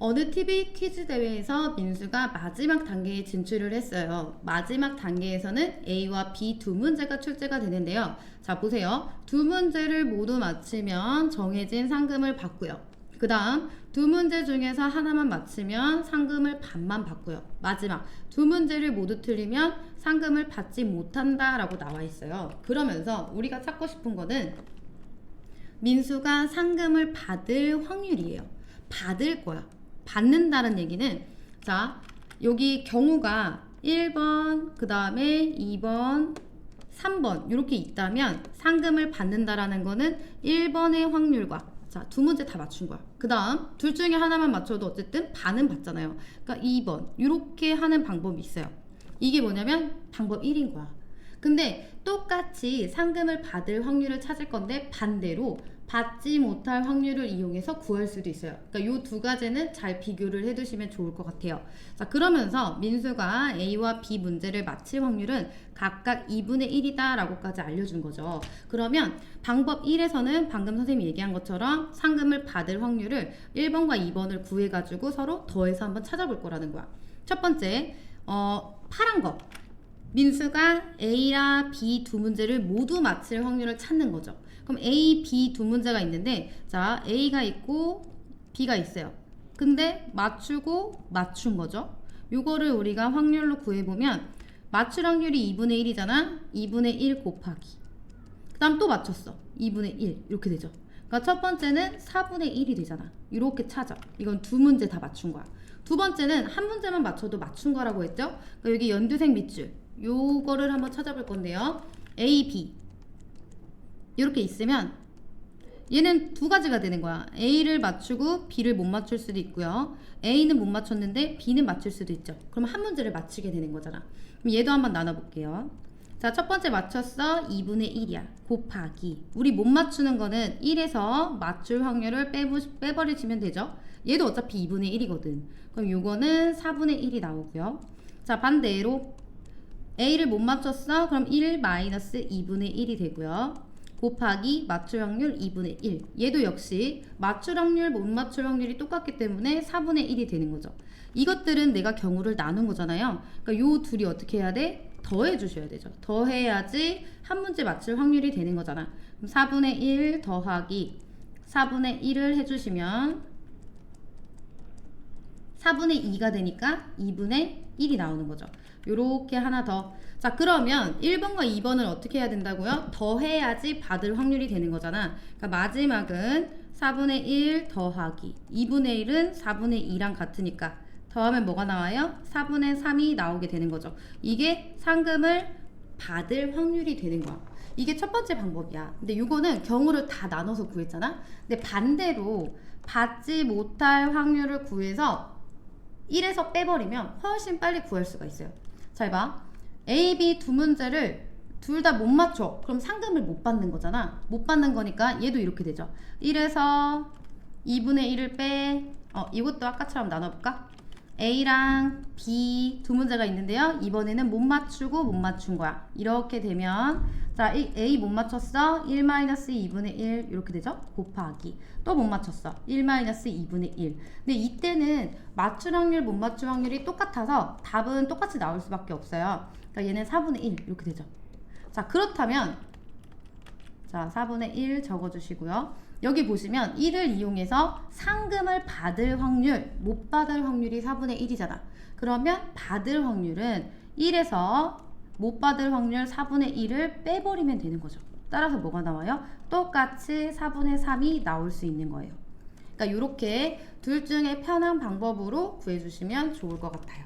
어느 TV 퀴즈 대회에서 민수가 마지막 단계에 진출을 했어요. 마지막 단계에서는 A와 B 두 문제가 출제가 되는데요. 자, 보세요. 두 문제를 모두 맞히면 정해진 상금을 받고요. 그 다음 두 문제 중에서 하나만 맞히면 상금을 반만 받고요. 마지막 두 문제를 모두 틀리면 상금을 받지 못한다 라고 나와 있어요. 그러면서 우리가 찾고 싶은 거는 민수가 상금을 받을 확률이에요. 받을 거야. 받는다는 얘기는 자, 여기 경우가 1번, 그 다음에 2번, 3번 이렇게 있다면 상금을 받는다라는 거는 1번의 확률과 자, 두 문제 다 맞춘 거야. 그 다음, 둘 중에 하나만 맞춰도 어쨌든 반은 받잖아요. 그러니까 2번. 이렇게 하는 방법이 있어요. 이게 뭐냐면 방법 1인 거야. 근데 똑같이 상금을 받을 확률을 찾을 건데 반대로 받지 못할 확률을 이용해서 구할 수도 있어요. 그러니까 이 두 가지는 잘 비교를 해두시면 좋을 것 같아요. 자, 그러면서 민수가 A와 B 문제를 맞힐 확률은 각각 2분의 1이다라고까지 알려준 거죠. 그러면 방법 1에서는 방금 선생님이 얘기한 것처럼 상금을 받을 확률을 1번과 2번을 구해가지고 서로 더해서 한번 찾아볼 거라는 거야. 첫 번째, 어, 파란 거. 민수가 A랑 B 두 문제를 모두 맞힐 확률을 찾는 거죠. 그럼 A, B 두 문제가 있는데 자 A가 있고 B가 있어요. 근데 맞추고 맞춘 거죠. 요거를 우리가 확률로 구해보면 맞출 확률이 2분의 1이잖아. 2분의 1 곱하기. 그 다음 또 맞췄어. 2분의 1 이렇게 되죠. 그러니까 첫 번째는 4분의 1이 되잖아. 이렇게 찾아. 이건 두 문제 다 맞춘 거야. 두 번째는 한 문제만 맞춰도 맞춘 거라고 했죠. 그러니까 여기 연두색 밑줄 요거를 한번 찾아볼 건데요. A, B 이렇게 있으면 얘는 두 가지가 되는 거야. A를 맞추고 B를 못 맞출 수도 있고요. A는 못 맞췄는데 B는 맞출 수도 있죠. 그럼 한 문제를 맞히게 되는 거잖아. 그럼 얘도 한번 나눠볼게요. 자, 첫 번째 맞췄어. 2분의 1이야. 곱하기. 우리 못 맞추는 거는 1에서 맞출 확률을 빼부, 빼버리시면 되죠. 얘도 어차피 2분의 1이거든. 그럼 요거는 4분의 1이 나오고요. 자, 반대로 A를 못 맞췄어. 그럼 1 마이너스 2분의 1이 되고요. 곱하기 맞출 확률 2분의 1. 얘도 역시 맞출 확률, 못 맞출 확률이 똑같기 때문에 4분의 1이 되는 거죠. 이것들은 내가 경우를 나눈 거잖아요. 그러니까 요 둘이 어떻게 해야 돼? 더해 주셔야 되죠. 더해야지 한 문제 맞출 확률이 되는 거잖아. 그럼 4분의 1 더하기 4분의 1을 해주시면 4분의 2가 되니까 2분의 1이 나오는 거죠. 요렇게 하나 더. 자, 그러면 1번과 2번을 어떻게 해야 된다고요? 더해야지 받을 확률이 되는 거잖아. 그러니까 마지막은 4분의 1 더하기 2분의 1은 4분의 2랑 같으니까 더하면 뭐가 나와요? 4분의 3이 나오게 되는 거죠. 이게 상금을 받을 확률이 되는 거야. 이게 첫 번째 방법이야. 근데 이거는 경우를 다 나눠서 구했잖아. 근데 반대로 받지 못할 확률을 구해서 1에서 빼버리면 훨씬 빨리 구할 수가 있어요. 잘 봐. A, B 두 문제를 둘 다 못 맞춰. 그럼 상금을 못 받는 거잖아. 못 받는 거니까 얘도 이렇게 되죠. 1에서 2분의 1을 빼. 어, 이것도 아까처럼 나눠볼까? A랑 B 두 문제가 있는데요. 이번에는 못 맞추고 못 맞춘 거야. 이렇게 되면 자 A 못 맞췄어. 1 마이너스 2분의 1 이렇게 되죠. 곱하기 또 못 맞췄어. 1 마이너스 2분의 1. 근데 이때는 맞출 확률 못 맞출 확률이 똑같아서 답은 똑같이 나올 수밖에 없어요. 그러니까 얘는 4분의 1 이렇게 되죠. 자 그렇다면 자 4분의 1 적어주시고요. 여기 보시면 1을 이용해서 상금을 받을 확률, 못 받을 확률이 4분의 1이잖아. 그러면 받을 확률은 1에서 못 받을 확률 4분의 1을 빼버리면 되는 거죠. 따라서 뭐가 나와요? 똑같이 4분의 3이 나올 수 있는 거예요. 그러니까 이렇게 둘 중에 편한 방법으로 구해주시면 좋을 것 같아요.